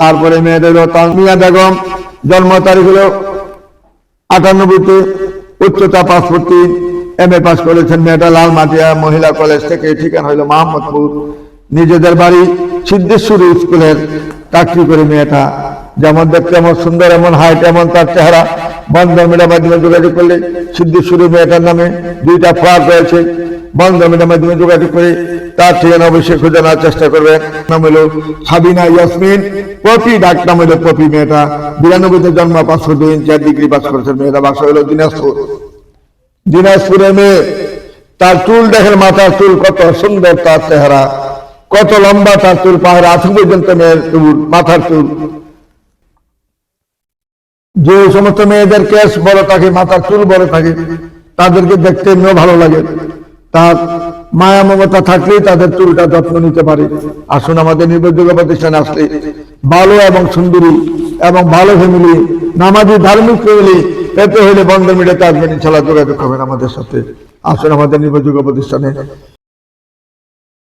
তারপরে মেয়েদের হলো বেগম, জন্ম তারিখ হলো আটানব্বইতে, উচ্চতা পাসপোর্ট এম এ পাস করেছেন মেয়েটা লালমাটিয়া মহিলা কলেজ থেকে ঠিকানা হইল মোহাম্মদপুর। নিজেদের বাড়ি সিদ্ধেশ্বরী স্কুলের চাকরি করে মেয়েটা। যেমন দেখতে এমন সুন্দর, এমন হাইট এমন তার চেহারা। বন্ধ মিডিয়ার মাধ্যমে যোগাযোগ করলে সিদ্ধেশ্বরী মেয়েটার নামে দুইটা ফ্ল্যাট রয়েছে। বন্ধন মাধ্যমে যোগাযোগ করে তার ঠিকানা অবশ্যই খুঁজে নেওয়ার চেষ্টা করবে নাম হলো সাবিনা ইয়াসমিন পপি ডাক নাম হলো পপি মেয়েটা বিরানব্বইতে জন্ম পাঁচশো দুই চার ডিগ্রি পাস করেছেন মেয়েটা বাসা হলো দিনাজপুর দিনাজপুরের মেয়ে, তার চুল দেখেন মাথার চুল কত সুন্দর, তার চেহারা কত লম্বা, তার চুল পাহাড় আঠু পর্যন্ত মেয়ের চুল, মাথার চুল। যে সমস্ত মেয়েদের কেস বড় থাকে, মাথার চুল বড় থাকে, তাদেরকে দেখতে এমনিও ভালো লাগে। তার মায়া মমতা থাকলেই তাদের চুলটা যত্ন নিতে পারে। আসুন আমাদের নির্ভরযোগ্য প্রতিষ্ঠানে আসলে ভালো এবং সুন্দরী এবং ভালো ফ্যামিলি, নামাজি ধার্মিক ফ্যামিলি পেতে হলে বন্ধ মিডিয়াতে আসবেন ইনশাল্লাহ যোগাযোগ করবেন আমাদের সাথে। আসুন আমাদের নির্ভরযোগ্য প্রতিষ্ঠানে